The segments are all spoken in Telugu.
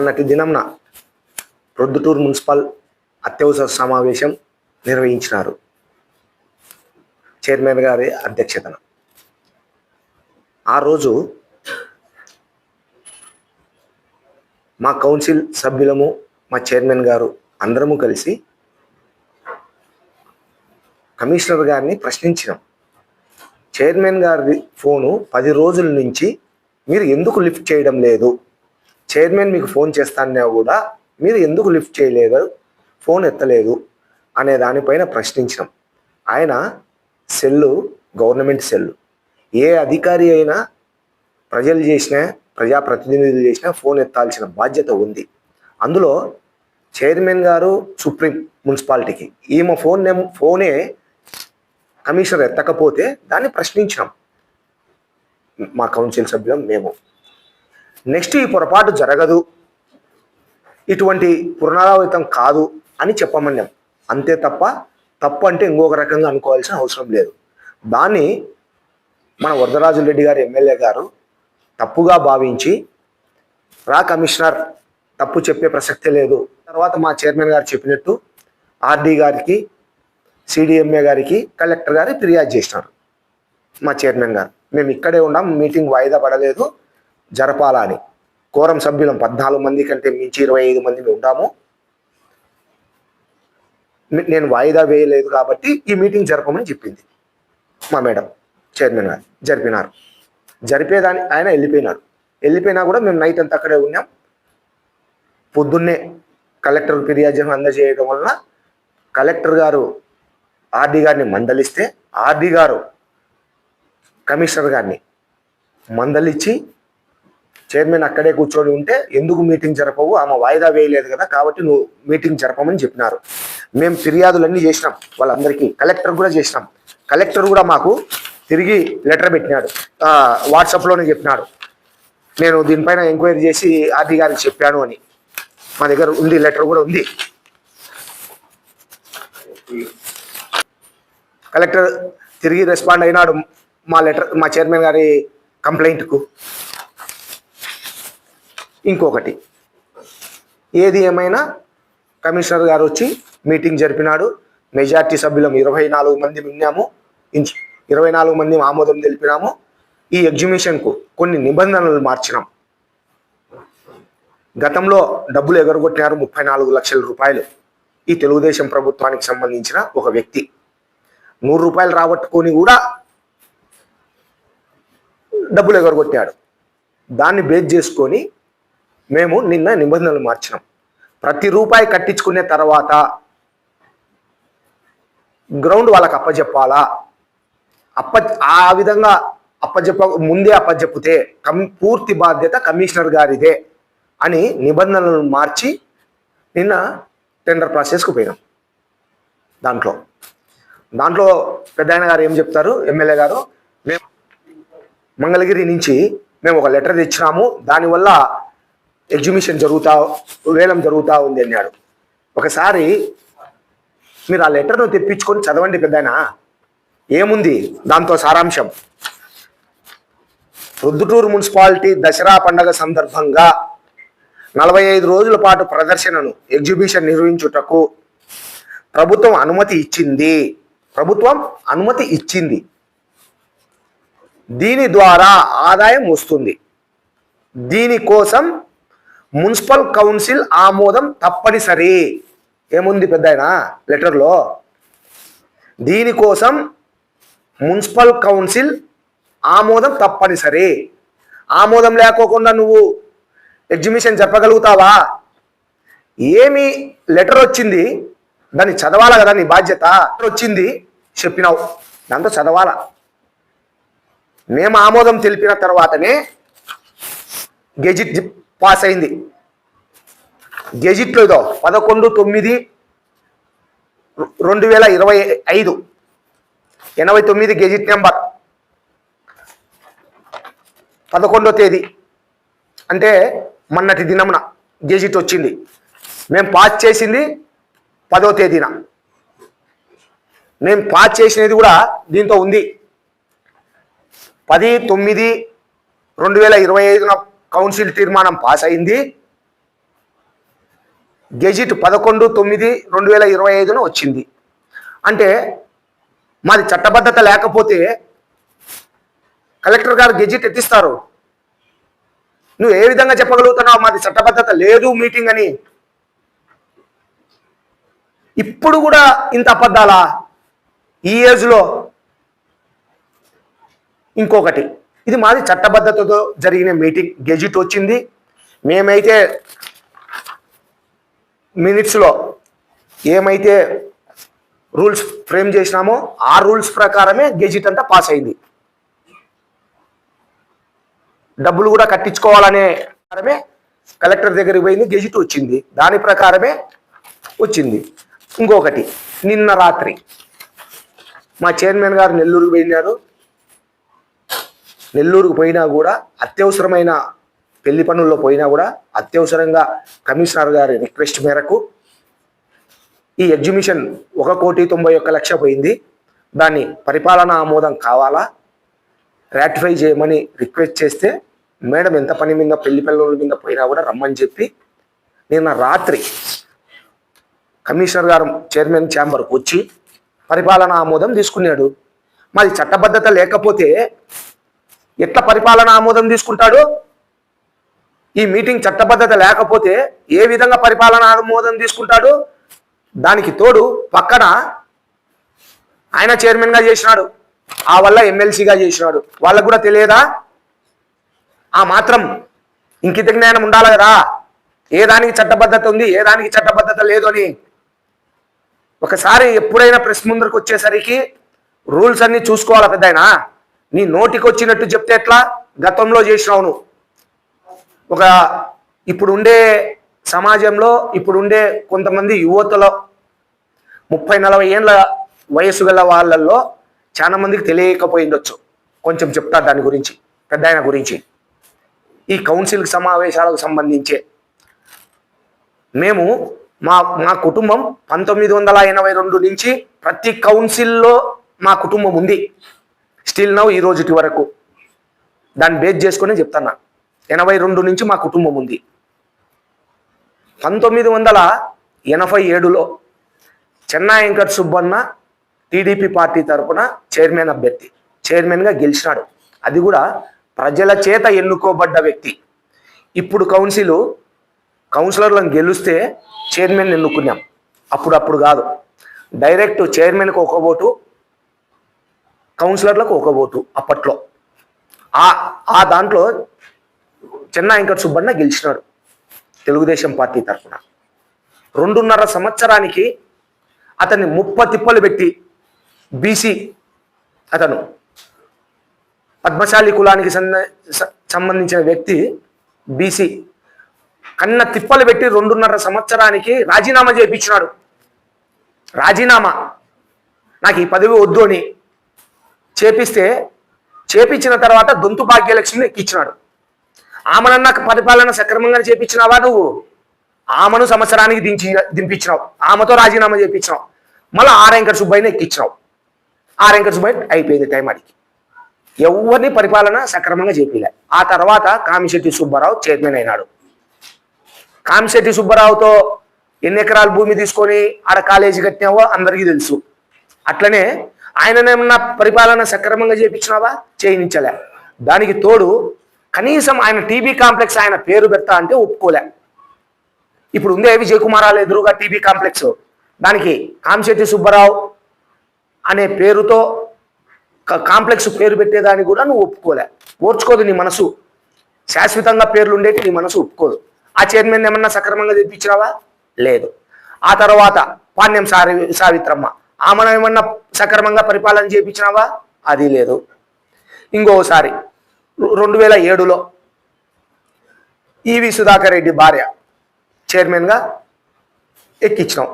మొన్నటి దినంన ప్రొద్దుటూరు మున్సిపల్ అత్యవసర సమావేశం నిర్వహించినారు. చైర్మన్ గారి అధ్యక్షతన. ఆ రోజు మా కౌన్సిల్ సభ్యులము మా చైర్మన్ గారు అందరము కలిసి కమిషనర్ గారిని ప్రశ్నించినాం. చైర్మన్ గారి ఫోను పది రోజుల నుంచి మీరు ఎందుకు లిఫ్ట్ చేయడం లేదు? చైర్మన్ మీకు ఫోన్ చేస్తానే కూడా మీరు ఎందుకు లిఫ్ట్ చేయలేదు? ఫోన్ ఎత్తలేదు అనే దానిపైన ప్రశ్నించినాం. ఆయన సెల్లు గవర్నమెంట్ సెల్లు. ఏ అధికారి అయినా ప్రజలు చేసిన ప్రజాప్రతినిధులు చేసిన ఫోన్ ఎత్తాల్సిన బాధ్యత ఉంది. అందులో చైర్మన్ గారు సుప్రీం మున్సిపాలిటీకి. ఈమె ఫోన్ నెం ఫోనే కమిషనర్ ఎత్తకపోతే దాన్ని ప్రశ్నించినాం. మా కౌన్సిల్ సభ్యులం మేము. నెక్స్ట్ ఈ పొరపాటు జరగదు. ఇటువంటి పునరావృతం కాదు అని చెప్పమన్నాం. అంతే తప్ప తప్పు అంటే ఇంకొక రకంగా అనుకోవాల్సిన అవసరం లేదు. దాన్ని మన వరదరాజు రెడ్డి గారు ఎమ్మెల్యే గారు తప్పుగా భావించి రా కమిషనర్ తప్పు చెప్పే ప్రసక్తే లేదు. తర్వాత మా చైర్మన్ గారు చెప్పినట్టు ఆర్డీ గారికి సిడిఎంఏ గారికి కలెక్టర్ గారు ఫిర్యాదు చేసినారు మా చైర్మన్ గారు. మేము ఇక్కడే ఉన్నాం మీటింగ్ వాయిదా పడలేదు. జరపాలా అని కోరం సభ్యులం పద్నాలుగు మంది కంటే మించి ఇరవై ఐదు మంది ఉంటాము. నేను వాయిదా వేయలేదు కాబట్టి ఈ మీటింగ్ జరపమని చెప్పింది మా మేడం చైర్మన్ గారు. జరిపినారు. జరిపేదాన్ని ఆయన వెళ్ళిపోయినారు. వెళ్ళిపోయినా కూడా మేము నైట్ అంతా అక్కడే ఉన్నాం. పొద్దున్నే కలెక్టర్ ఫిర్యాదు అందజేయడం వలన కలెక్టర్ గారు ఆర్డీ గారిని మందలిస్తే ఆర్డీ గారు కమిషనర్ గారిని మందలిచ్చి చైర్మన్ అక్కడే కూర్చొని ఉంటే ఎందుకు మీటింగ్ జరపవు? ఆమె వాయిదా వేయలేదు కదా కాబట్టి నువ్వు మీటింగ్ జరపమని చెప్పినారు. మేము ఫిర్యాదులన్నీ చేసినాం వాళ్ళందరికీ. కలెక్టర్ కూడా చేసినాం. కలెక్టర్ కూడా మాకు తిరిగి లెటర్ పెట్టినాడు. వాట్సాప్లోనే చెప్పినాడు. నేను దీనిపైన ఎంక్వైరీ చేసి ఆర్డీ గారికి చెప్పాను అని. మా దగ్గర ఉంది లెటర్ కూడా ఉంది. కలెక్టర్ తిరిగి రెస్పాండ్ అయినాడు మా లెటర్ మా చైర్మన్ గారి కంప్లైంట్కు. ఇంకొకటి. ఏది ఏమైనా కమిషనర్ గారు వచ్చి మీటింగ్ జరిపినాడు. మెజార్టీ సభ్యులం ఇరవై నాలుగు మంది విన్నాము. ఇరవై నాలుగు మంది ఆమోదం తెలిపినాము. ఈ ఎగ్జిబిషన్కు కొన్ని నిబంధనలు మార్చినాం. గతంలో డబ్బులు ఎగరగొట్టినారు ముప్పై నాలుగు లక్షల రూపాయలు. ఈ తెలుగుదేశం ప్రభుత్వానికి సంబంధించిన ఒక వ్యక్తి. నూరు రూపాయలు రాబట్టుకొని కూడా డబ్బులు ఎగరగొట్టాడు. దాన్ని బేస్ చేసుకొని మేము నిన్న నిబంధనలు మార్చినాం. ప్రతి రూపాయి కట్టించుకునే తర్వాత గ్రౌండ్ వాళ్ళకి అప్పచెప్పాలా అప్ప ఆ విధంగా అప్పచెప్ప ముందే అప్పచెప్పితే కం పూర్తి బాధ్యత కమిషనర్ గారిదే అని నిబంధనలను మార్చి నిన్న టెండర్ ప్రాసెస్కి పోయినాం. దాంట్లో. దాంట్లో పెద్ద గారు ఏం చెప్తారు? ఎమ్మెల్యే గారు మేము మంగళగిరి నుంచి మేము ఒక లెటర్ తెచ్చినాము. దానివల్ల ఎగ్జిబిషన్ జరుగుతా వేలం జరుగుతూ ఉంది అన్నాడు. ఒకసారి మీరు ఆ లెటర్ను తెప్పించుకొని చదవండి పెద్దనా ఏముంది దాంతో సారాంశం. రుద్దుటూరు మున్సిపాలిటీ దసరా పండగ సందర్భంగా నలభై ఐదు రోజుల పాటు ప్రదర్శనను ఎగ్జిబిషన్ నిర్వహించుటకు ప్రభుత్వం అనుమతి ఇచ్చింది. ప్రభుత్వం అనుమతి ఇచ్చింది. దీని ద్వారా ఆదాయం వస్తుంది. దీనికోసం మున్సిపల్ కౌన్సిల్ ఆమోదం తప్పనిసరి. ఏముంది పెద్ద లెటర్లో. దీనికోసం మున్సిపల్ కౌన్సిల్ ఆమోదం తప్పనిసరి. ఆమోదం లేకోకుండా నువ్వు ఎగ్జిబిషన్ చెప్పగలుగుతావా? ఏమి లెటర్ వచ్చింది? దాన్ని చదవాలా కదా నీ బాధ్యత? వచ్చింది చెప్పినావు. దాంతో చదవాలా? మేము ఆమోదం తెలిపిన తర్వాతనే గెజిట్ పాస్ అయింది. గెజిట్లో ఇదో పదకొండు తొమ్మిది రెండు వేల ఇరవై ఐదు. ఎనభై తొమ్మిది గెజిట్ నెంబర్. పదకొండో తేదీ. అంటే మొన్నటి దినమున గెజిట్ వచ్చింది. మేము పాస్ చేసింది పదో తేదీన. మేము పాస్ చేసినది కూడా దీంతో ఉంది. పది తొమ్మిది రెండు వేల ఇరవై ఐదున కౌన్సిల్ తీర్మానం పాస్ అయింది. గెజిట్ పదకొండు తొమ్మిది రెండు వేల ఇరవై ఐదున వచ్చింది. అంటే మాది చట్టబద్ధత లేకపోతే కలెక్టర్ గారు గెజిట్ ఎత్తిస్తారు. నువ్వు ఏ విధంగా చెప్పగలుగుతున్నావు? మాది చట్టబద్ధత లేదు మీటింగ్ అని. ఇప్పుడు కూడా ఇంత అబద్ధాలా? ఈ ఏజ్లో ఇంకొకటి. ఇది మాది చట్టబద్ధతతో జరిగిన మీటింగ్. గెజిట్ వచ్చింది. మేమైతే మినిట్స్లో ఏమైతే రూల్స్ ఫ్రేమ్ చేసినామో ఆ రూల్స్ ప్రకారమే గెజిట్ అంతా పాస్ అయింది. డబ్బులు కూడా కట్టించుకోవాలనే ప్రకారమే కలెక్టర్ దగ్గరికి పోయింది గెజిట్ వచ్చింది. దాని ప్రకారమే వచ్చింది. ఇంకొకటి నిన్న రాత్రి మా చైర్మన్ గారు నెల్లూరుకు పోయినారు. నెల్లూరుకు పోయినా కూడా అత్యవసరమైన పెళ్ళి పనుల్లో పోయినా కూడా అత్యవసరంగా కమిషనర్ గారి రిక్వెస్ట్ మేరకు ఈ ఎగ్జిబిషన్ ఒక కోటి తొంభై ఒక్క లక్ష పోయింది. దాన్ని పరిపాలనా ఆమోదం కావాలా? రాటిఫై చేయమని రిక్వెస్ట్ చేస్తే మేడం ఎంత పని మీద పెళ్ళి పిల్లల మీద పోయినా కూడా రమ్మని చెప్పి నిన్న రాత్రి కమిషనర్ గారు చైర్మన్ ఛాంబర్కి వచ్చి పరిపాలనా ఆమోదం తీసుకున్నాడు. మాది చట్టబద్ధత లేకపోతే ఎట్లా పరిపాలన ఆమోదం తీసుకుంటాడు? ఈ మీటింగ్ చట్టబద్ధత లేకపోతే ఏ విధంగా పరిపాలన ఆమోదం తీసుకుంటాడు? దానికి తోడు పక్కన ఆయన చైర్మన్గా చేసినాడు. ఆ వల్ల ఎమ్మెల్సీగా చేసినాడు. వాళ్ళకు కూడా తెలియదా? ఆ మాత్రం ఇంకిత జ్ఞానం ఉండాలి కదా. ఏ దానికి చట్టబద్ధత ఉంది ఏ దానికి చట్టబద్ధత లేదు అని. ఒకసారి ఎప్పుడైనా ప్రెస్ ముందరకు వచ్చేసరికి రూల్స్ అన్ని చూసుకోవాలా పెద్ద నీ నోటికొచ్చినట్టు చెప్తే ఎట్లా? గతంలో చేసినావు నువ్వు. ఒక ఇప్పుడుండే సమాజంలో ఇప్పుడుండే కొంతమంది యువతలో ముప్పై నలభై ఏళ్ళ వయసు గల వాళ్ళల్లో చాలా మందికి తెలియకపోయిండొచ్చు. కొంచెం చెప్తా దాని గురించి పెద్ద ఆయన గురించి. ఈ కౌన్సిల్ సమావేశాలకు సంబంధించే. మేము మా మా కుటుంబం పంతొమ్మిది వందల ఎనభై రెండు నుంచి ప్రతి కౌన్సిల్లో మా కుటుంబం ఉంది. స్టిల్ నౌ ఈ రోజుటి వరకు దాన్ని బేస్ చేసుకుని చెప్తున్నా. ఎనభై రెండు నుంచి మా కుటుంబం ఉంది. పంతొమ్మిది వందల ఎనభై ఏడులో చెన్నా వెంకట సుబ్బన్న టీడీపీ పార్టీ తరఫున చైర్మన్ అభ్యర్థి చైర్మన్గా గెలిచినాడు. అది కూడా ప్రజల చేత ఎన్నుకోబడ్డ వ్యక్తి. ఇప్పుడు కౌన్సిల్ కౌన్సిలర్లను గెలిస్తే చైర్మన్ ఎన్నుకున్నాం. అప్పుడప్పుడు కాదు. డైరెక్ట్ చైర్మన్కి ఒక ఓటు కౌన్సిలర్లకు ఒక ఓటు అప్పట్లో. ఆ ఆ దాంట్లో చెన్నా వెంకట సుబ్బన్న గెలిచినాడు తెలుగుదేశం పార్టీ తరఫున. రెండున్నర సంవత్సరానికి అతన్ని ముప్ప తిప్పలు పెట్టి బీసీ అతను పద్మశాలి కులానికి సంబంధించిన వ్యక్తి బీసీ కన్న తిప్పలు పెట్టి రెండున్నర సంవత్సరానికి రాజీనామా చేయించినాడు రాజీనామా. నాకు ఈ పదవి వద్దు అని చేపిస్తే చేపించిన తర్వాత దొంతు భాగ్యలక్ష్మిని ఎక్కించినాడు. ఆమెనన్న పరిపాలన సక్రమంగా చేపించినావా నువ్వు? ఆమెను సంవత్సరానికి దించి దింపించినావు. ఆమెతో రాజీనామా చేయించినావు మళ్ళీ ఆరెంకర్ సుబ్బయ్యని ఎక్కించినావు. ఆరెంకర్ సుబ్బయ్య అయిపోయింది టైం అడిగి ఎవరిని పరిపాలన సక్రమంగా చేపిలే. ఆ తర్వాత కామిశెట్టి సుబ్బారావు చైర్మన్ అయినాడు. కామిశెట్టి సుబ్బారావుతో ఎన్ని ఎకరాల భూమి తీసుకొని ఆడ కాలేజీ కట్టినావో అందరికీ తెలుసు. అట్లనే ఆయననేమన్నా పరిపాలన సక్రమంగా చేయించినావా చేయించలే. దానికి తోడు కనీసం ఆయన టీబీ కాంప్లెక్స్ ఆయన పేరు పెడతా అంటే ఒప్పుకోలే. ఇప్పుడు ఉందే విజయ్ కుమారాలు ఎదురుగా టీబీ కాంప్లెక్స్. దానికి కామిశెట్టి సుబ్బారావు అనే పేరుతో కాంప్లెక్స్ పేరు పెట్టేదాన్ని కూడా నువ్వు ఒప్పుకోలే. ఓర్చుకోదు నీ మనసు. శాశ్వతంగా పేర్లు ఉండేటి నీ మనసు ఒప్పుకోదు. ఆ చైర్మన్ ఏమన్నా సక్రమంగా తెప్పించినావా లేదు. ఆ తర్వాత పాణ్యం సారి సావిత్రమ్మ. ఆమెను ఏమన్నా సక్రమంగా పరిపాలన చేయించినావా అది లేదు. ఇంకోసారి రెండు వేల ఏడులో ఈవి సుధాకర్ రెడ్డి భార్య చైర్మన్గా ఎక్కించినాం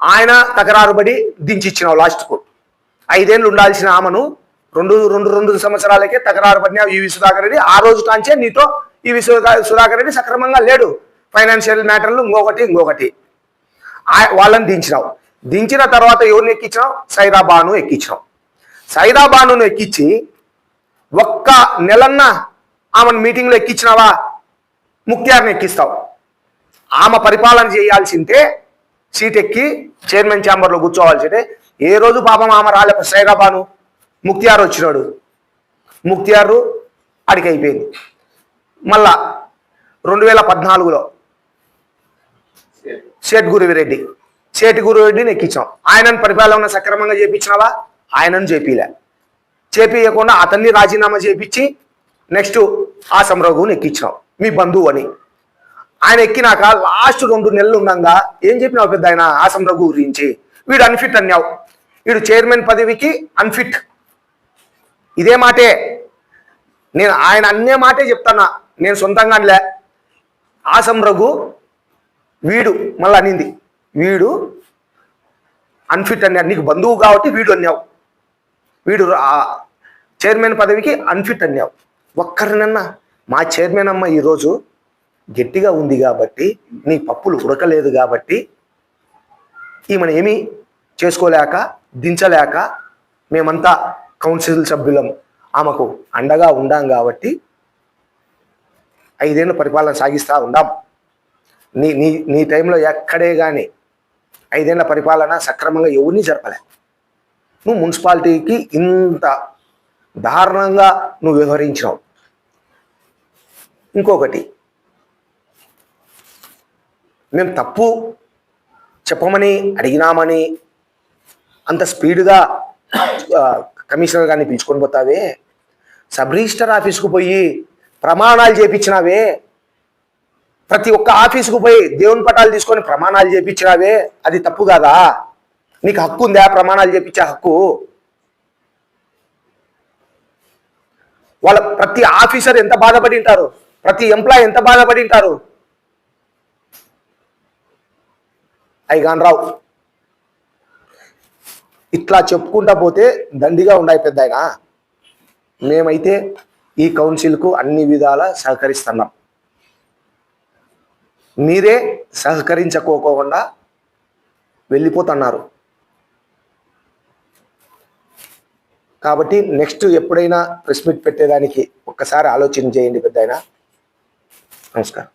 ఆయన తకరారుబడి దించిచ్చినావు లాస్ట్కు ఐదేళ్ళు ఉండాల్సిన ఆమెను రెండు రెండు రెండు సంవత్సరాలకే తకరారు పడిన ఈవి సుధాకర్ రెడ్డి. ఆ రోజు కాంచే నీతో ఈవి సుధా- సుధాకర్ రెడ్డి సక్రమంగా లేడు. ఫైనాన్షియల్ మ్యాటర్లు ఇంకొకటి ఇంకొకటి. వాళ్ళని దించినావు దించిన తర్వాత ఎవరిని ఎక్కించినావు? సైదాబాను ఎక్కించినావు. సైదాబానును ఎక్కించి ఒక్క నెలన్న ఆమెను మీటింగ్లో ఎక్కించినావా? ముఖ్యార్ని ఎక్కిస్తావు. ఆమె పరిపాలన చేయాల్సింటే సీట్ ఎక్కి చైర్మన్ ఛాంబర్లో కూర్చోవాల్సింటే ఏ రోజు పాపం ఆమె రాలే సైగాబాను ముక్తియార్ వచ్చినాడు. ముక్తియారు అడిగి అయిపోయింది మళ్ళా రెండు వేల పద్నాలుగులో సేట్ గురువిరెడ్డి సేటి గురువిరెడ్డిని ఎక్కించాం ఆయనను పరిపాలన సక్రమంగా చేపించినావా? ఆయనను చేపిలే. చేపియకుండా అతన్ని రాజీనామా చేపించి నెక్స్ట్ ఆ రఘుని ఎక్కించినాం మీ బంధువు అని. ఆయన ఎక్కినాక లాస్ట్ రెండు నెలలు ఉండగా ఏం చెప్పినావు పెద్ద ఆయన ఆసం రఘు గురించి? వీడు అన్ఫిట్ అన్నావు. వీడు చైర్మన్ పదవికి అన్ఫిట్. ఇదే మాటే. నేను ఆయన అన్నే మాటే చెప్తానా? నేను సొంతంగా అనలే ఆసం రఘు వీడు మళ్ళీ అనింది. వీడు అన్ఫిట్ అన్నాడు నీకు బంధువు కాబట్టి వీడు అన్నావు. వీడు చైర్మన్ పదవికి అన్ఫిట్ అన్నావు. ఒక్కరినన్నా మా చైర్మన్ అమ్మ ఈరోజు గట్టిగా ఉంది కాబట్టి నీ పప్పులు ఉడకలేదు కాబట్టి ఈమెను ఏమీ చేసుకోలేక దించలేక మేమంతా కౌన్సిల్ సభ్యులం. ఆమెకు అండగా ఉండాం కాబట్టి ఐదేళ్ళు పరిపాలన సాగిస్తూ ఉండాం. నీ నీ నీ టైంలో ఎక్కడే కానీ ఐదేళ్ళ పరిపాలన సక్రమంగా ఎవరిని జరపలే. నువ్వు మున్సిపాలిటీకి ఇంత దారుణంగా నువ్వు వ్యవహరించినావు. ఇంకొకటి మేము తప్పు చెప్పమని అడిగినామని అంత స్పీడ్గా కమిషనర్ గారిని పిలుచుకొని పోతావే? సబ్ రిజిస్టర్ ఆఫీస్కు పోయి ప్రమాణాలు చేపించినావే? ప్రతి ఒక్క ఆఫీసుకు పోయి దేవుని పటాలు తీసుకొని ప్రమాణాలు చేపించినావే అది తప్పు కాదా? నీకు హక్కు ఉందా ప్రమాణాలు చేపించే హక్కు? వాళ్ళ ప్రతి ఆఫీసర్ ఎంత బాధపడి ఉంటారు? ప్రతి ఎంప్లాయ్ ఎంత బాధపడి ఉంటారు? ఐగాన్ రావు. ఇట్లా చెప్పుకుంటా పోతే దండిగా ఉన్నాయి పెద్ద మేమైతే ఈ కౌన్సిల్కు అన్ని విధాల సహకరిస్తున్నాం. మీరే సహకరించకోకుండా వెళ్ళిపోతున్నారు. కాబట్టి నెక్స్ట్ ఎప్పుడైనా ప్రెస్ మీట్ పెట్టేదానికి ఒక్కసారి ఆలోచన చేయండి పెద్ద నమస్కారం.